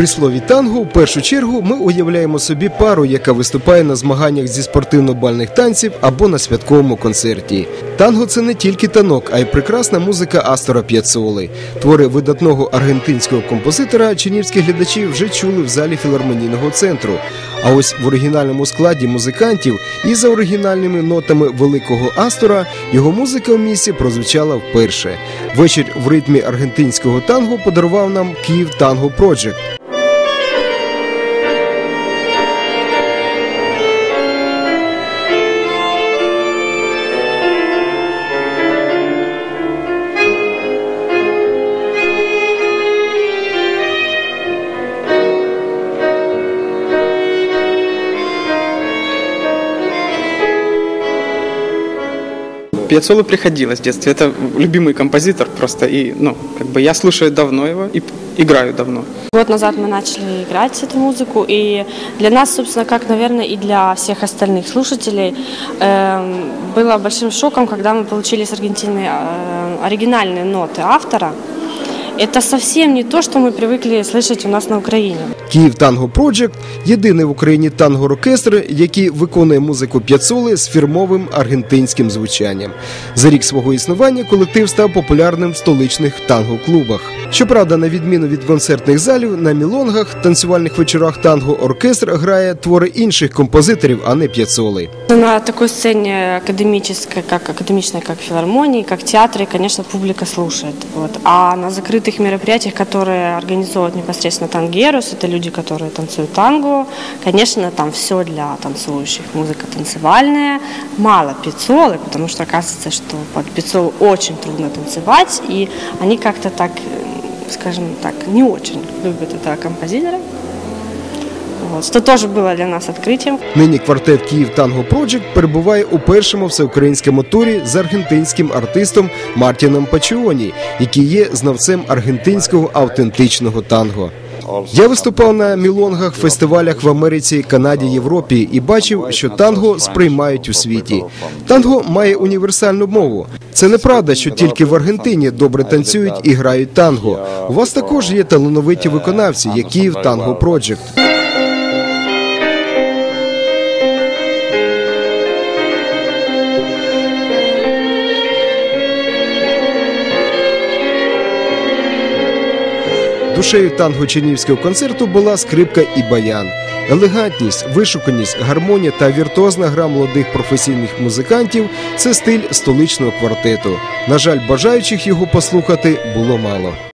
При слові танго, в першу чергу, ми уявляємо собі пару, яка виступає на змаганнях зі спортивно-бальних танців або на святковому концерті. Танго це не тільки танок, а й прекрасна музика Астора П'яцоли. Твори видатного аргентинського композитора чинівські глядачі вже чули в залі філармонійного центру. А ось в оригінальному складі музикантів і за оригінальними нотами великого Астора його музика в місті прозвучала вперше. Вечір в ритмі аргентинського танго подарував нам Київ Танго Проджект. Пьяцолу приходилось в детстве. Это любимый композитор просто. И, ну, как бы я слушаю давно его и играю давно. Год назад мы начали играть эту музыку, и для нас, собственно, как, наверное, и для всех остальных слушателей, эм, было большим шоком, когда мы получили с Аргентины э, оригинальные ноты автора. Это совсем не то, что мы привыкли слышать у нас на Украине. Київ Танго Проджект єдиний в Україні танго-оркестр, який виконує музику п'яцоли з фірмовим аргентинським звучанням. За рік свого існування колектив став популярним в столичних танго-клубах. Щоправда, на відміну від концертних залів, на мілонгах, танцювальних вечорах танго оркестр грає твори інших композиторів, а не п'яцоли. На такой сцене академической, как академичной, как филармонии, как театре, конечно, публика слушает. Вот. А на закрытых мероприятиях, которые организовывают непосредственно тангерус, это люди, которые танцуют танго, конечно, там все для танцующих. Музыка танцевальная, мало пиццолы, потому что оказывается, что под пиццол очень трудно танцевать, и они как-то так, скажем так, не очень любят этого композитора. Вот, что тоже было для нас открытием. Нині квартет Київ Танго Проджект перебуває у першому всеукраїнському турі з аргентинським артистом Мартіном Пачіоні, який є знавцем аргентинського автентичного танго. Я виступав на мілонгах, фестивалях в Америці, Канаді, Європі і бачив, що танго сприймають у світі. Танго має універсальну мову. Це неправда, що тільки в Аргентині добре танцюють і грають танго. У вас також є талановиті виконавці, які в Танго Проджект. Душею танго чинівського концерту була скрипка і баян. Елегантність, вишуканість, гармонія та віртуозна гра молодих професійних музикантів це стиль столичного квартету. На жаль, бажаючих його послухати було мало.